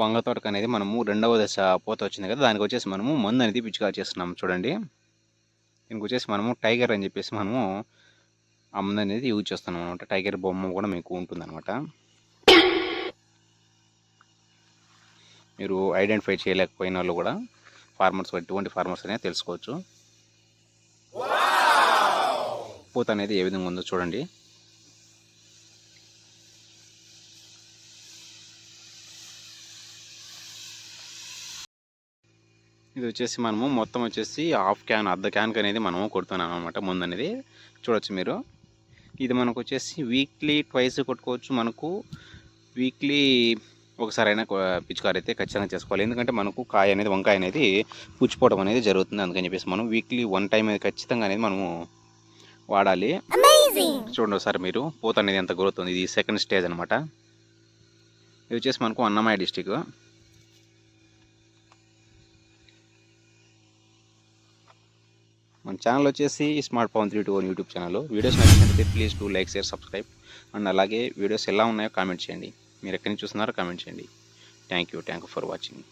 వంగ తోటకు అనేది మనము రెండవ దశ పూత వచ్చింది కదా దానికి వచ్చేసి మనము మందు అనేది పిచికారి చేస్తున్నాం చూడండి. దీనికి వచ్చేసి మనము టైగర్ అని చెప్పేసి మనము ఆ మందు అనేది యూజ్ చేస్తున్నాం అనమాట టైగర్ బొమ్మ కూడా మీకు ఉంటుంది అనమాట మీరు ఐడెంటిఫై చేయలేకపోయిన వాళ్ళు కూడా ఫార్మర్స్ ఎటువంటి ఫార్మర్స్ అనేది తెలుసుకోవచ్చు. పూత అనేది ఏ విధంగా ఉందో చూడండి. ఇది వచ్చేసి మనము మొత్తం వచ్చేసి హాఫ్ క్యాన్ అర్ధ క్యాన్కి అనేది మనము కొడుతున్నాం అనమాట ముందు అనేది చూడొచ్చు మీరు. ఇది మనకు వచ్చేసి వీక్లీ ట్వైస్ కొట్టుకోవచ్చు మనకు. వీక్లీ ఒకసారైనా పిచికారి అయితే ఖచ్చితంగా చేసుకోవాలి. ఎందుకంటే మనకు కాయ అనేది వంకాయ అనేది పుచ్చిపోవడం అనేది జరుగుతుంది. అందుకని చెప్పేసి మనం వీక్లీ వన్ టైం అనేది ఖచ్చితంగా అనేది మనము వాడాలి. చూడండి ఒకసారి మీరు. పూత అనేది ఎంత గ్రోత్ ఉంది ఇది సెకండ్ స్టేజ్ అనమాట ఇది వచ్చేసి మనకు అన్నమయ్య డిస్టిక్. మన ఛానల్ వచ్చేసి smart Pawan three two one YouTube channel videos నచ్చినట్లయితే please do like share subscribe and అలాగే వీడియోస్ ఎలా ఉన్నాయో కామెంట్ చేయండి. మీరు ఎక్కడి నుంచి చూస్తున్నారో కామెంట్ చేయండి. Thank you thank you for watching